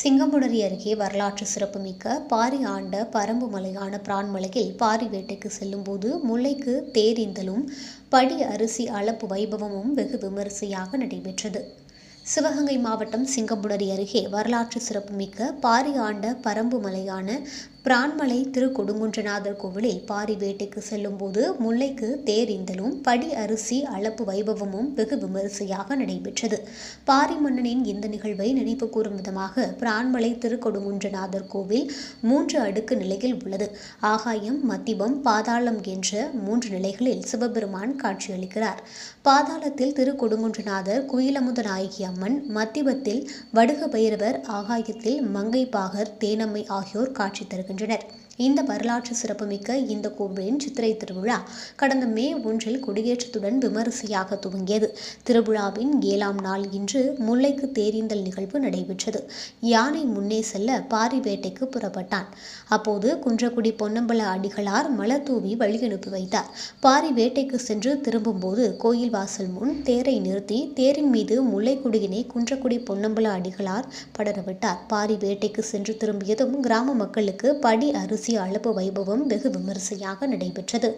சிங்கமுடரி அருகே வரலாற்று சிறப்புமிக்க பாரி ஆண்ட பரம்பு மலையான பிரான்மலையில் பாரி வேட்டைக்கு செல்லும்போது முல்லைக்கு தேரிந்தலும் படி அரிசி அளப்பு வைபவமும் வெகு விமரிசையாக நடைபெற்றது. சிவகங்கை மாவட்டம் சிங்கம்புணரி அருகே வரலாற்று சிறப்புமிக்க பாரி ஆண்ட பரம்பு மலையான பிரான்மலை திரு கொடுங்குன்றநாதர் கோவிலில் பாரி வேட்டைக்கு செல்லும்போது முல்லைக்கு தேரிந்தலும் படி அரிசி அளப்பு வைபவமும் வெகு விமரிசையாக நடைபெற்றது. பாரி மன்னனின் இந்த நிகழ்வை நினைவு கூறும் விதமாக பிரான்மலை திரு கொடுங்குன்றநாதர் கோவில் மூன்று அடுக்கு நிலையில் உள்ளது. ஆகாயம் மத்திபம் பாதாளம் என்ற மூன்று நிலைகளில் சிவபெருமான் காட்சியளிக்கிறார். பாதாளத்தில் திரு கொடுங்குன்றநாதர் குயிலமுத நாயகி அம்மன் மத்திபத்தில் வடுக பைரவர் ஆகாயத்தில் மங்கை பாகர் தேனம்மை ஆகியோர் காட்சி வருகின்றனர் இந்த வரலாற்று சிறப்புமிக்க இந்த கோவிலின் சித்திரை திருவிழா கடந்த மே ஒன்றில் கொடியேற்றத்துடன் விமரிசையாக துவங்கியது. திருவிழாவின் ஏழாம் நாள் இன்று முல்லைக்கு தேரிந்தல் நிகழ்வு நடைபெற்றது. யானை முன்னே செல்ல பாரி வேட்டைக்கு புறப்பட்டான். அப்போது குன்றக்குடி பொன்னம்பல அடிகளார் மலர் தூவி வழியனுப்பி வைத்தார். பாரி வேட்டைக்கு சென்று திரும்பும்போது கோயில் வாசல் முன் தேரை நிறுத்தி தேரின் மீது முல்லைக்குடியினை குன்றக்குடி பொன்னம்பல அடிகளார் படரவிட்டார் பாரி வேட்டைக்கு சென்று திரும்பியதும் கிராம மக்களுக்கு படி அரிசி அளப்பு வைபவம் வெகு விமரிசையாக நடைபெற்றது.